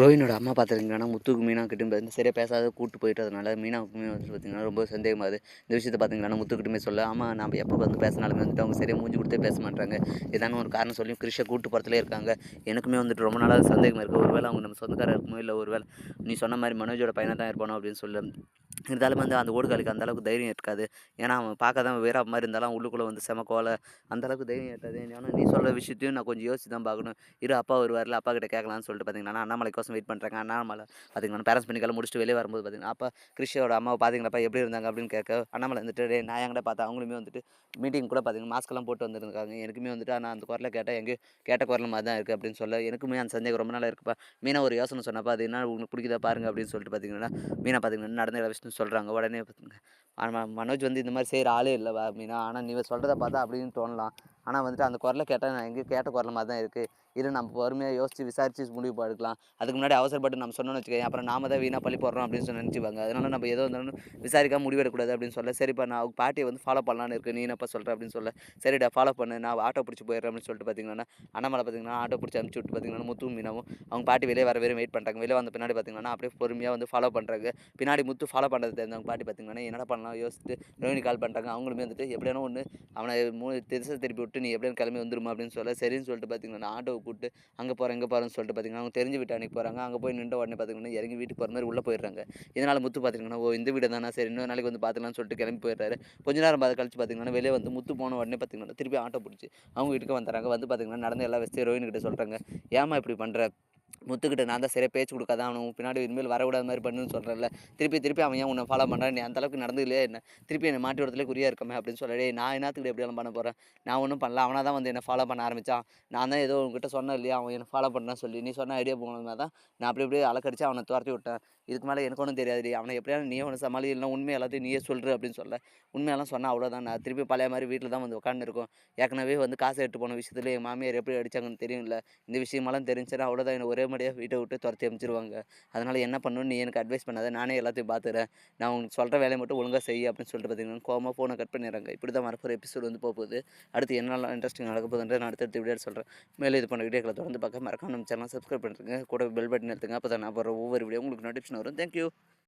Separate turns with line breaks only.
ரோஹினோட அம்மா பார்த்துருக்கீங்கன்னா முத்துக்கு மீனா கிட்ட சரியாக பேசாத கூட்டு போயிட்டதுனால மீனாவுக்குமே வந்து பார்த்திங்கன்னா ரொம்ப சந்தேகமாக இருக்குது இந்த விஷயத்தை பார்த்தீங்கன்னா முத்துக்கிட்டுமே சொல்ல ஆமாம் நம்ம எப்போ வந்து பேசினாலுமே வந்துட்டு அவங்க சரியாக மூஞ்சி கொடுத்தே பேச மாட்டாங்க. ஏதான ஒரு காரணம் சொல்லி கிருஷ்ண கூட்டு போகிறதுலே இருக்காங்க. எனக்குமே வந்துட்டு ரொம்ப நாளாக சந்தேகமாக இருக்குது ஒருவேளை அவங்க நம்ம சொந்தக்காரர் இருக்குமோ இல்லை ஒருவேளை நீ சொன்ன மாதிரி மனோஜோட பையனை தான் இருப்பானோ அப்படின்னு சொல்லி. இருந்தாலும் வந்து அந்த ஓடுகாலுக்கு அந்த அளவுக்கு தைரியம் இருக்காது. ஏன்னா அவன் பார்க்க தான் வேற மாதிரி இருந்தாலும் உள்ளுக்குள்ளே வந்து செம கோலை அந்த அளவுக்கு தைரியம் இருக்காது. ஏன்னா நீ சொல்கிற விஷயத்தையும் நான் கொஞ்சம் யோசிச்சு தான் பார்க்கணும். இரு அப்பா வருவார்ல அப்பா கிட்ட கேட்கலாம்னு சொல்லிட்டு பார்த்தீங்கன்னா அண்ணாமலைக்கோசம் வெயிட் பண்ணுறாங்க அண்ணாமலை பார்த்தீங்கன்னா பேரண்ட்ஸ் பண்ணிக்கலாம் முடிச்சுட்டு வெளியே வரும்போது பார்த்தீங்கன்னா அப்பா கிருஷியோட அம்மாவை பார்த்தீங்களாப்பா எப்படி இருந்தாங்க அப்படின்னு கேட்க அண்ணாமலை வந்துட்டு டே நான் என்கிட்ட பார்த்தா அவங்களுமே வந்துட்டு மீட்டிங் கூட பார்த்தீங்கன்னா மாஸ்க்கெல்லாம் போட்டு வந்திருக்காங்க எனக்குமே வந்துட்டு நான் அந்த குரலை கேட்டால் எங்கேயோ கேட்ட குரல் மாதிரி தான் இருக்குது அப்படின்னு சொல்ல எனக்குமே அந்த சந்தேகம் ரொம்ப நாளாக இருக்குப்பா. மீனா ஒரு யோசனை சொன்னப்பா அது என்ன உங்களுக்கு பிடிக்குதா பாருங்க அப்படின்னு சொல்லிட்டு பார்த்தீங்கன்னா மீனா பார்த்தீங்கன்னா நடந்த விஷயம் சொல்கிறாங்க உடனே பார்த்துங்க மனோஜ் வந்து இந்த மாதிரி செய்கிற ஆளே இல்லை மீனா. ஆனால் நீ சொல்கிறத பார்த்தா அப்படின்னு தோணலாம். ஆனால் வந்துட்டு அந்த குரலை கேட்டால் நான் எங்கேயும் கேட்ட குரல் மாதிரி தான் இருக்குது இது நம்ம பொறுமையாக யோசிச்சு விசாரிச்சு முடிவு எடுக்கலாம். அதுக்கு முன்னாடி அவசரப்பட்டு நம்ம சொன்னோம்னு வச்சுக்கோங்க அப்புறம் நாம தான் வீணாக பள்ளி போடுறோம் அப்படின்னு சொல்லி நினச்சிப்பாங்க. அதனால நம்ம எதோ இருந்தாலும் விசாரிக்காம முடிவெடுக்கூடாது அப்படின்னு சொல்ல. சரிப்பா நான் அவங்க பாட்டியை வந்து ஃபாலோ பண்ணலான்னு இருக்கு நீ என்னப்பா சொல்கிற அப்படின்னு சொல்ல. சரிடா ஃபாலோ பண்ணு. நான் ஆட்டோ பிடிச்சி போயிடுறேன் அப்படின்னு சொல்லிட்டு பார்த்தீங்கன்னா அண்ணாமலை பார்த்தீங்கன்னா ஆட்டோ பிடிச்சி அனுப்பிச்சி விட்டு பார்த்தீங்கன்னா முத்து மீனாவும் அவங்க பாட்டி வெளியே வர வரையும் வெயிட் பண்ணுறாங்க வெளியே வந்த பின்னாடி பார்த்தீங்கன்னா அப்படியே பொறுமையாக வந்து ஃபாலோ பண்ணுறாங்க பின்னாடி முத்து ஃபாலோ பண்ணுறது தெரிஞ்சவங்க பாட்டி பார்த்தீங்கன்னா என்னடா பண்ணலாம் யோசிச்சுட்டு ரோஹினி கால் பண்ணுறாங்க அவங்களுமே வந்துட்டு எப்படியான ஒன்று அவனை மூணு திசை திருப்பி விட்டு நீ எப்படியும் கிளம்பி வந்துருமா அப்படின்னு சொல்ல சரின்னு சொல்லிட்டு பார்த்தீங்கன்னா ஆட்டோவை கூப்பிட்டு அங்கே போகிறேன் இங்கே போகிறேன்னு சொல்லிட்டு பார்த்தீங்கன்னா அவங்க தெரிஞ்ச வீட்டு அன்றைக்கி போகிறாங்க அங்கே போய் நின்ற உடனே பார்த்தீங்கன்னா இறங்கி வீட்டுக்கு போகிற மாதிரி உள்ளே போயிடுறாங்க. இதனால் முத்து பார்த்தீங்கன்னா ஓ இந்த வீடு தானே? சரி இன்னொரு நாளைக்கு வந்து பார்த்துக்கலாம்னு சொல்லிட்டு கிளம்பி போயிடுறாரு. கொஞ்ச நேரம் பார்த்து கழிச்சு பார்த்தீங்கன்னா வெளியே வந்து முத்து போன உடனே பார்த்தீங்கன்னா திருப்பி ஆட்டோ பிடிச்சி அவங்க வீட்டுக்கு வந்துடுறாங்க வந்து பார்த்தீங்கன்னா நடந்த எல்லா விஷயம் ரோஹினி கிட்ட சொல்கிறாங்க ஏமா இப்படி பண்ணுற முத்துக்கிட்ட நான் தான் சரியாக பேச்சு கொடுக்காத அவனுக்கு பின்னாடி இனிமேல் வரக்கூடாத மாதிரி பண்ணுன்னு சொல்கிறேன்ல திருப்பி திருப்பி அவன் ஏன் உன்னை ஃபாலோ பண்ணுறான் நீ அந்த அளவுக்கு நடந்து என்ன? திருப்பி என்னை மாட்டி விடத்துல குறியாக இருக்கமே அப்படின்னு சொல்லி நான் என்னத்துக்கு எப்படியெல்லாம் பண்ண போகிறேன் நான் ஒன்றும் பண்ணல. அவனாக தான் வந்து என்னை ஃபாலோ பண்ண ஆரம்பித்தான் நான் தான் ஏதோ உங்ககிட்ட சொன்னேன் இல்லையா? அவன் என்னை ஃபாலோ பண்ணான்னு சொல்லி. நீ சொன்ன ஐடியா போனதுனால தான் நான் அப்படி இப்படியே அலக்கடிச்சு அவனை துரத்தி விட்டேன். இதுக்கு மேலே எனக்கு ஒன்றும் தெரியாது அவனை எப்படியாவது நீ ஒன்று சமாளி இல்லை உண்மை எல்லாத்தையும் நீயே சொல்கிற அப்படின்னு சொல்ல. உண்மையெல்லாம் சொன்னால் அவ்வளோதான் நான் திருப்பி பழைய மாதிரி வீட்டில் தான் வந்து உட்காந்துருக்கோம் ஏற்கனவே வந்து காசு எடுத்து போன விஷயத்தில் என் மாமியார் எப்படி அடிச்சாங்கன்னு தெரியும்ல. இந்த விஷயமெல்லாம் தெரிஞ்சுன்னா அவ்வளோதான் என்ன ஒரே மாதிரியாக வீட்டை விட்டு துரத்தி அமைச்சிருவாங்க. அதனால் என்ன பண்ணணும்னு நீ எனக்கு அட்வைஸ் பண்ணாத. நானே எல்லாத்தையும் பார்த்துறேன் நான் உனக்கு சொல்கிற வேலையை மட்டும் ஒழுங்காக செய்ய அப்படின்னு சொல்லிட்டு பார்த்தீங்கன்னா கோமா ஃபோனை கட் பண்ணிடுறாங்க. இப்படி தான் வரப்போகிற எபிசோடு வந்து போகுது. அடுத்து என்னெல்லாம் இன்ட்ரெஸ்டிங் நடக்க போகுதுன்ற நான் அடுத்தடுத்து வீடியோ சொல்கிறேன் மேலே இது பண்ண வீடியோக்களை தொடர்ந்து பார்க்க மறக்காம நம்ம சேனல் சப்ஸ்கிரைப் பண்ணுறேங்க கூட பெல் பட்டன் எடுத்துங்க. அப்போ தான் நான் போகிற ஒவ்வொரு வீடியோ உங்களுக்கு நோட்டிஃபிகேஷன் வரும். தேங்க்யூ